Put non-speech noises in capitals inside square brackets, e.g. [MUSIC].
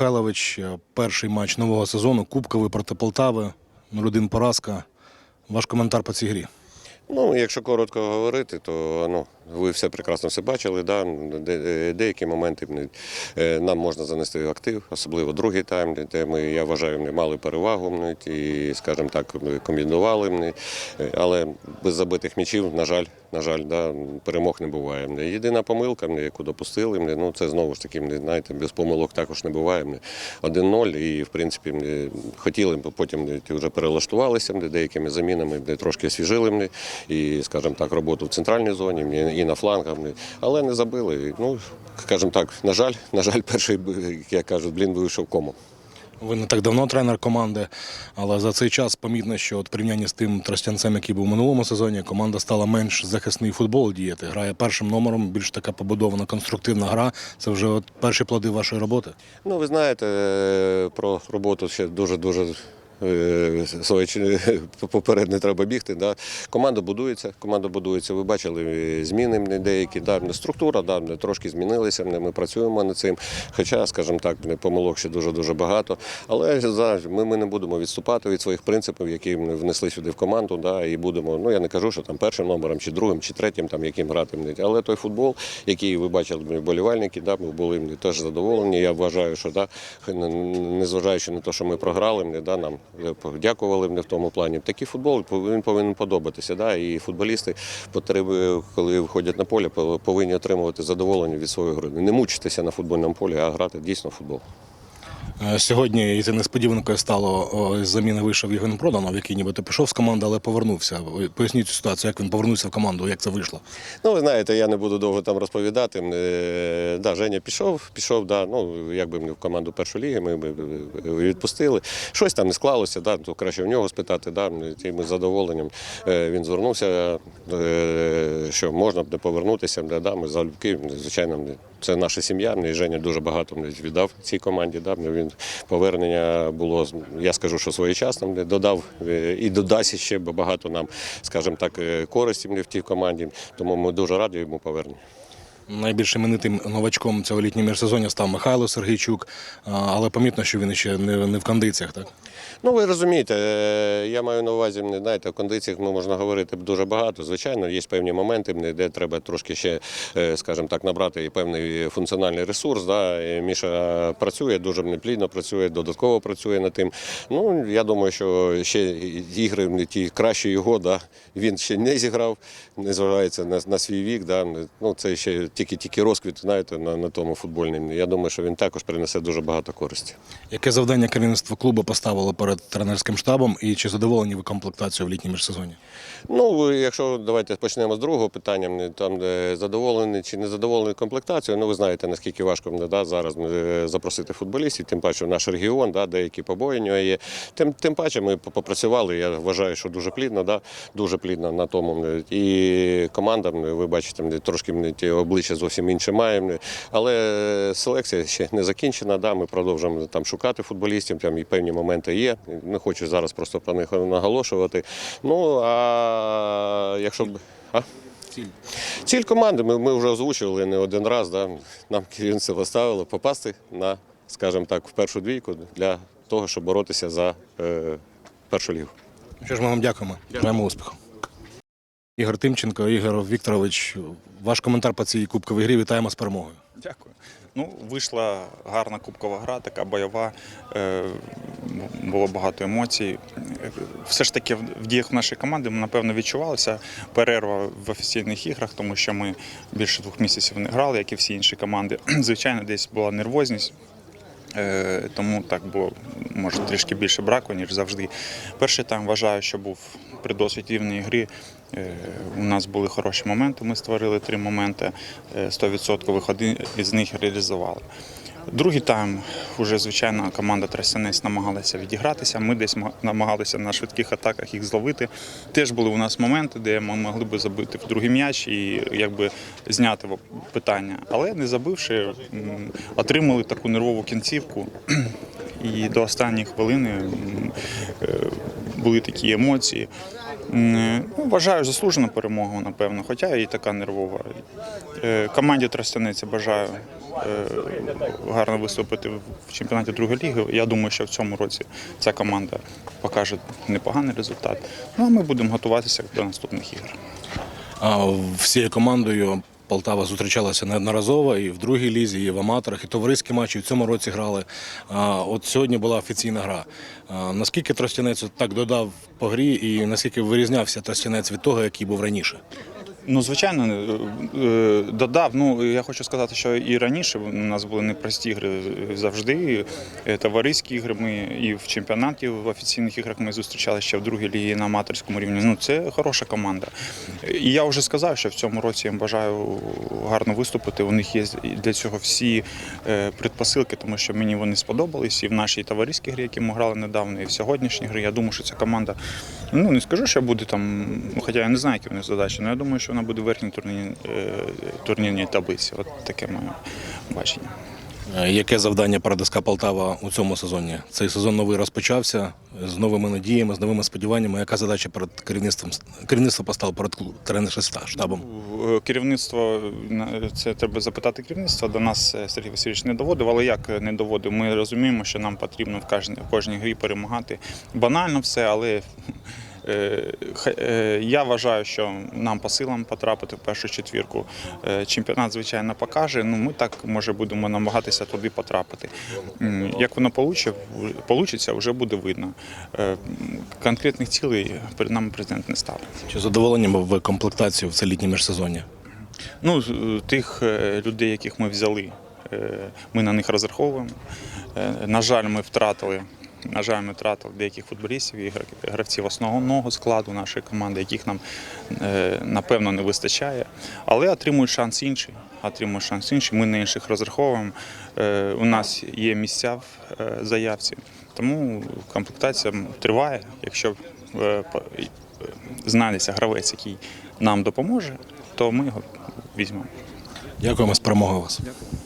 Михайлович, е, перший матч нового сезону, Кубковий проти Полтави, 0-1 поразка. Ваш коментар по цій грі. Ну, якщо коротко говорити, то ну, ви все прекрасно все бачили. Да? Де, деякі моменти е, нам можна занести в актив, особливо другий тайм, де ми, я вважаю, ми мали перевагу і, скажімо так, комбінували. е, Але без забитих м'ячів, на жаль, на жаль, да, перемог не буває. Єдина помилка, яку допустили, ну, це знову ж таки, знаєте, без помилок також не буває. м. 1-0 і, в принципі, хотіли, м, потім вже перелаштувалися деякими замінами, трошки освіжили і, скажімо так, роботу в центральній зоні і на флангах, але не забили. Ну, скажімо так, на жаль, на жаль, [LAUGHS] перший, як кажуть, блін вийшов кому. Ви не так давно тренер команди, але за цей час помітно, що от порівнянні з тим тростянцем, який був у минулому сезоні, команда стала менш захисний футбол діяти. Грає першим номером, більш така побудована конструктивна гра. Це вже от перші плоди вашої роботи. Ну, ви знаєте, е, про роботу ще дуже-дуже е, своє поперед не треба бігти. Да. Команда будується, команда будується. Ви бачили е, зміни деякі, да, структура да, трошки змінилася, ми працюємо над цим. Хоча, скажімо так, помилок ще дуже-дуже багато. Але за- ми, ми не будемо відступати від своїх принципів, які ми внесли сюди в команду. Да, і будемо, ну я не кажу, що там першим номером, чи другим, чи третім, там, яким грати. Але той футбол, який ви бачили, вболівальники, да, ми були теж задоволені. Я вважаю, що да, незважаючи на те, що ми програли, да, нам е, дякували мені в тому плані. Такий футбол він повинен подобатися. Да, і футболісти, коли виходять на поле, пов- повинні отримувати задоволення від своєї гри. Не мучитися на футбольному полі, а грати дійсно в футбол. Е, Сьогодні і це несподіванкою стало з заміни вийшов Євген Проданов, який нібито пішов з команди, але повернувся. Поясніть цю ситуацію, як він повернувся в команду, як це вийшло. Ну, ви знаєте, я не буду довго там розповідати. Е, Да, Женя пішов, пішов, да, ну, якби в команду першої ліги, ми б відпустили. Щось там не склалося, да, то краще в нього спитати. Да, і ми задоволенням е, він звернувся, що можна б не повернутися. Да, ми залюбки, звичайно, це наша сім'я. Мені Женя дуже багато віддав цій команді. Да, він повернення було, я скажу, що своєчасним, додав е, і додасть ще багато нам, скажімо так, користі користі в тій команді. Тому ми дуже раді йому поверненню. Найбільш іменитим новачком цього літнього міжсезоння став Михайло Сергійчук, але помітно, що він ще не, не в кондиціях. Так? Ну, ви розумієте, е, я маю на увазі, знаєте, в кондиціях ну, можна говорити дуже багато. Звичайно, є певні моменти, де треба трошки ще, е, скажімо так, набрати певний функціональний ресурс. Да. Міша працює, дуже плідно працює, додатково працює над тим. Ну, я думаю, що ще ігри не ті кращі його, да. він ще не зіграв, незважаючи на, на свій вік. Да. Ну, це ще тільки, тільки розквіт, знаєте, на, на тому футбольному. Я думаю, що він також принесе дуже багато користі. Яке завдання керівництво клубу поставило перед тренерським штабом і чи задоволені ви комплектацією в літньому міжсезоні? Ну, якщо давайте почнемо з другого питання, там де задоволений чи не задоволений комплектацією, ну ви знаєте, наскільки важко мені да, зараз е, запросити футболістів, тим паче в наш регіон, да, деякі побоєння є. Тим, тим паче ми попрацювали, я вважаю, що дуже плідно, да, дуже плідно на тому. І команда, ви бачите, трошки мені ті обличчя зовсім інше маємо. Але селекція ще не закінчена, да, ми продовжуємо там шукати футболістів, там і певні моменти є. Не хочу зараз просто про них наголошувати. Ну, а якщо б. А? Ціль. Ціль команди ми, ми вже озвучували не один раз. Да? Нам керівництво поставило попасти на, скажімо так, в першу двійку для того, щоб боротися за е, першу лігу. Що ж ми вам дякуємо. Бажаємо успіху. Ігор Тимченко, Ігор Вікторович, ваш коментар по цій кубковій грі. Вітаємо з перемогою. Дякую. Ну, вийшла гарна кубкова гра, така бойова. Е, було багато емоцій. Все ж таки, в діях нашої команди напевно, відчувалася перерва в офіційних іграх, тому що ми більше двох місяців не грали, як і всі інші команди. [CLEARS THROAT] Звичайно, десь була нервозність. Е, Тому так було може трішки більше браку, ніж завжди. Перший тайм вважаю, що був при досить рівній грі. Е, У нас були хороші моменти. Ми створили три моменти. е, 100% один із них реалізували. Другий тайм вже звичайно команда Трасянець намагалася відігратися. Ми десь ма- намагалися на швидких атаках їх зловити. Теж були у нас моменти, де ми могли би забити в другий м'яч і якби зняти питання. Але не забивши, отримали таку нервову кінцівку. І до останньої хвилини е, були такі емоції. Ну, вважаю, заслужену перемогу, напевно, хоча і така нервова. Е, Команді Тростяниці бажаю е, гарно виступити в чемпіонаті другої ліги. Я думаю, що в цьому році ця команда покаже непоганий результат. Ну а ми будемо готуватися до наступних ігор. Всією командою Полтава зустрічалася неодноразово і в другій лізі, і в аматорах, і товариські матчі в цьому році грали. От сьогодні була офіційна гра. Наскільки Тростянець так додав по грі, і наскільки вирізнявся Тростянець від того, який був раніше? Ну, звичайно, е, е, додав. Ну, я хочу сказати, що і раніше у нас були непрості ігри завжди. Е, Товариські ігри. Ми і в чемпіонаті в офіційних іграх ми зустрічалися ще в другій лігі на аматорському рівні. Ну, це хороша команда. І я вже сказав, що в цьому році я бажаю гарно виступити. У них є для цього всі предпосилки, тому що мені вони сподобались і в нашій товариській грі, які ми грали недавно, і в сьогоднішній грі. Я думаю, що ця команда, ну не скажу, що буде там, ну, хоча я не знаю, які вони задачі, але я думаю, що вона буде в верхній турнірній, е, турнірній таблиці. От таке моє бачення. Е, Яке завдання перед Полтава у цьому сезоні? Цей сезон новий розпочався з новими надіями, з новими сподіваннями. Яка задача перед керівництвом керівництво поставило перед тренерським штабом? Е, Керівництво це треба запитати керівництво. До нас е, Сергій Васильович не доводив, але як не доводив? Ми розуміємо, що нам потрібно в кожній, в кожній грі перемагати. Банально все, але я вважаю, що нам по силам потрапити в першу четвірку. Е, Чемпіонат, звичайно, покаже. Ну ми так може будемо намагатися туди потрапити. Як воно получиться, вже буде видно. Е, Конкретних цілей перед нами президент не ставить. Чи задоволені ви комплектацією в це літнє міжсезоння? Ну, е, тих е, людей, яких ми взяли, е, ми на них розраховуємо. Е, На жаль, ми втратили. На жаль, ми втратили деяких футболістів і гравців основного складу нашої команди, яких нам е, напевно не вистачає. Але отримують шанс інші. Отримують шанс інші. Ми на інших розраховуємо. Е, У нас є місця в е, заявці, тому комплектація триває. Якщо знайдеться гравець, який нам допоможе, то ми його візьмемо. Дякуємо з перемогою вас. Дякую.